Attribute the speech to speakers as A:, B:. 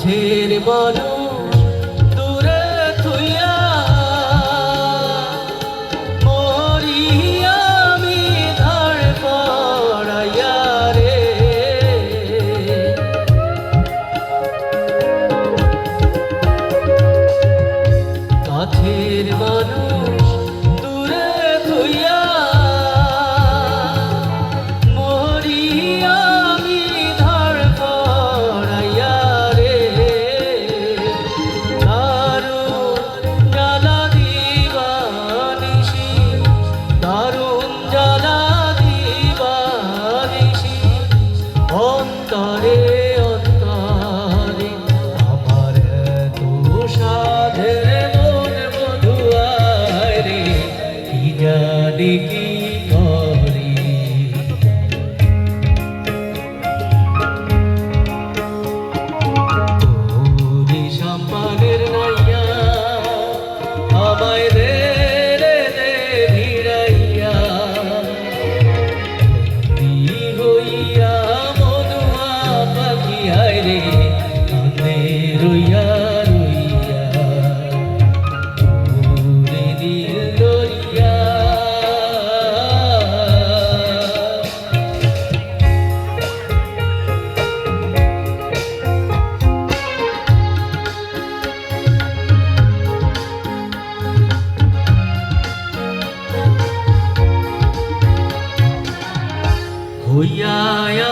A: মাঝের মানু দূরে থুইয়া আমি ধর পড়াইয়া রে। কাছের মানুষ Bhujaya